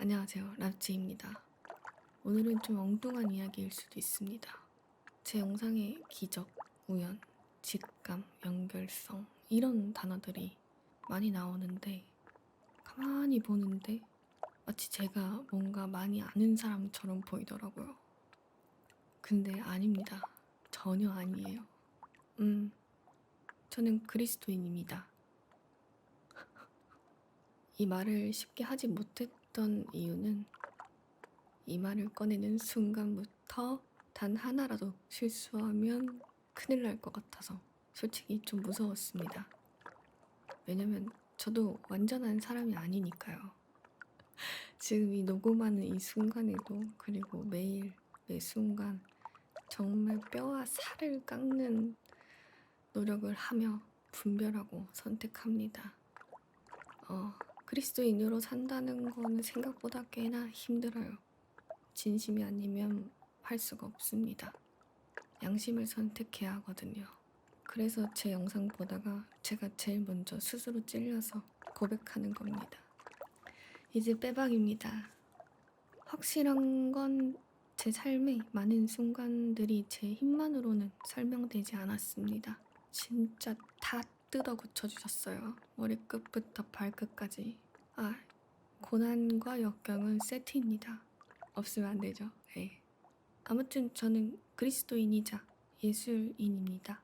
안녕하세요. 랍지입니다. 오늘은 좀 엉뚱한 이야기일 수도 있습니다. 제 영상에 기적, 우연, 직감, 연결성 이런 단어들이 많이 나오는데 가만히 보는데 마치 제가 뭔가 많이 아는 사람처럼 보이더라고요. 근데 아닙니다. 전혀 아니에요. 음, 저는 그리스도인입니다. 이 말을 쉽게 하지 못했 던 이유는 이 말을 꺼내는 순간부터 단 하나라도 실수하면 큰일 날 것 같아서 솔직히 좀 무서웠습니다. 왜냐면 저도 완전한 사람이 아니니까요. 지금 이 녹음하는 이 순간에도 그리고 매일 매 순간 정말 뼈와 살을 깎는 노력을 하며 분별하고 선택합니다. 어, 그리스도인으로 산다는 거는 생각보다 꽤나 힘들어요. 진심이 아니면 할 수가 없습니다. 양심을 선택해야 하거든요. 그래서 제 영상 보다가 제가 제일 먼저 스스로 찔려서 고백하는 겁니다. 이제 빼박입니다. 확실한 건 제 삶의 많은 순간들이 제 힘만으로는 설명되지 않았습니다. 진짜 다 뜯어 고쳐주셨어요. 머리끝부터 발끝까지. 아, 고난과 역경은 세트입니다. 없으면 안 되죠. 네. 아무튼 저는 그리스도인이자 예술인입니다.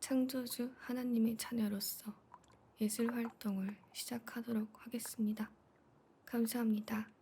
창조주 하나님의 자녀로서 예술 활동을 시작하도록 하겠습니다. 감사합니다.